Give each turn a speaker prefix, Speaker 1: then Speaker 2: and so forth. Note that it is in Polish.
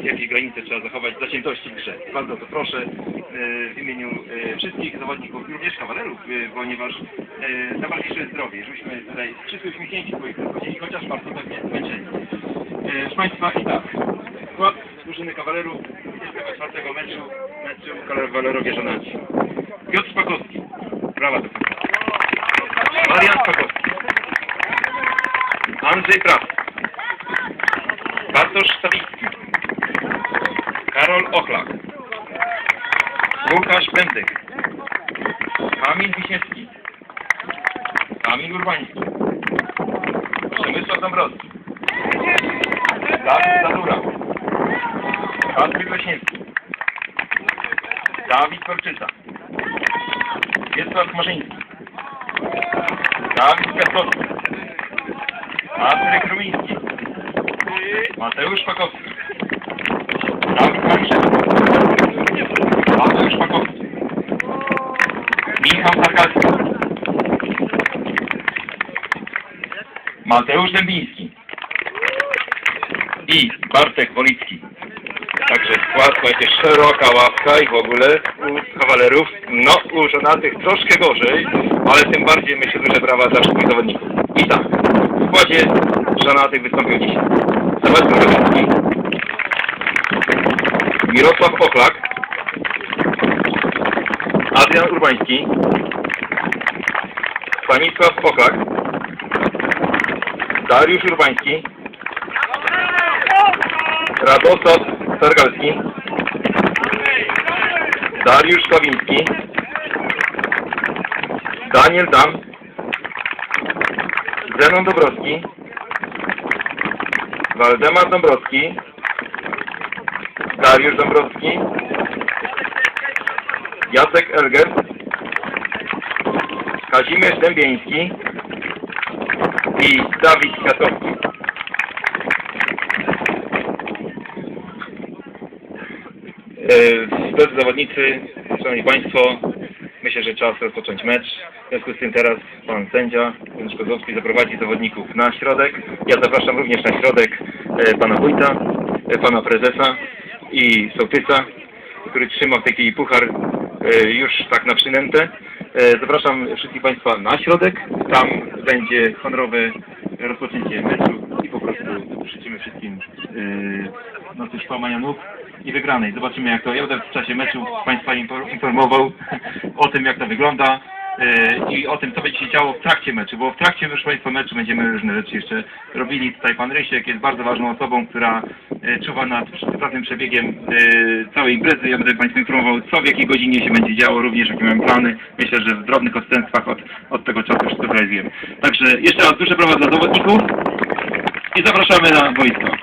Speaker 1: w jakiej granicy trzeba zachować zaciętości w grze. Bardzo to proszę e, w imieniu wszystkich zawodników, również kawalerów, ponieważ najważniejsze jest zdrowie, żebyśmy tutaj wszyscy uśmiechnięci swoich chodzili, chociaż bardzo pewnie zmęczeni. E, Proszę Państwa, i tak, skład drużyny kawalerów 24 meczu, meczu kawalerowie żonaci. Piotr Szpakowski, brawa do. Marian Szpakowski. Andrzej Praw. Bartosz Stawicki. Karol Ochlak. Łukasz Pędyk. Kamil Wiśniewski. Kamil Urbański. Przemysław Dąbrowski. Dawid Zadura. Patryk Leśniewski. Dawid Korczyca. Wiesław Marzyński. Dawid Kwiatkowski. Patryk Rumiński. Mateusz Pakowski. Mateusz Pakowski. Michał Tarkalski. Mateusz Dębiński. I Bartek Wolicki. Także skład, słuchajcie, szeroka ławka i w ogóle u kawalerów, no u żonatych troszkę gorzej, ale tym bardziej myślę, że brawa dla wszystkich zawodników. I tak, w składzie żonatych wystąpił dzisiaj Sebastian Rowicki, Mirosław Ochlak, Adrian Urbański, Stanisław Ochlak, Dariusz Urbański, Radosław Targalski, Dariusz Sławiński, Daniel Dam, Zenon Dobrowski, Waldemar Dąbrowski, Dariusz Dąbrowski, Jacek Elger, Kazimierz Dębieński. I Dawid Kwiatkowski. E, Drodzy zawodnicy, Szanowni Państwo, myślę, że czas rozpocząć mecz. W związku z tym teraz Pan sędzia, Pan Szkozowski zaprowadzi zawodników na środek. Ja zapraszam również na środek e, Pana Wójta, e, Pana Prezesa i Sołtysa, który trzyma chwili puchar e, już tak na przynętę. Zapraszam wszystkich Państwa na środek. Tam będzie honorowe rozpoczęcie meczu i po prostu życzymy wszystkim no cóż, połamania nóg i wygranej. Zobaczymy jak to. Ja będę w czasie meczu Państwa infor- informował o tym jak to wygląda yy, i o tym co będzie się działo w trakcie meczu, bo w trakcie już Państwa meczu będziemy różne rzeczy jeszcze robili. Tutaj Pan Rysiek jest bardzo ważną osobą, która yy, czuwa nad sprawnym przebiegiem yy, całej imprezy. Ja będę Państwa informował co w jakiej godzinie się będzie działo, również jakie mamy plany. Myślę, że w drobnych odstępstwach od, od tego czasu wszystko zrealizujemy. Także jeszcze raz duże brawa dla zawodników i zapraszamy na boisko.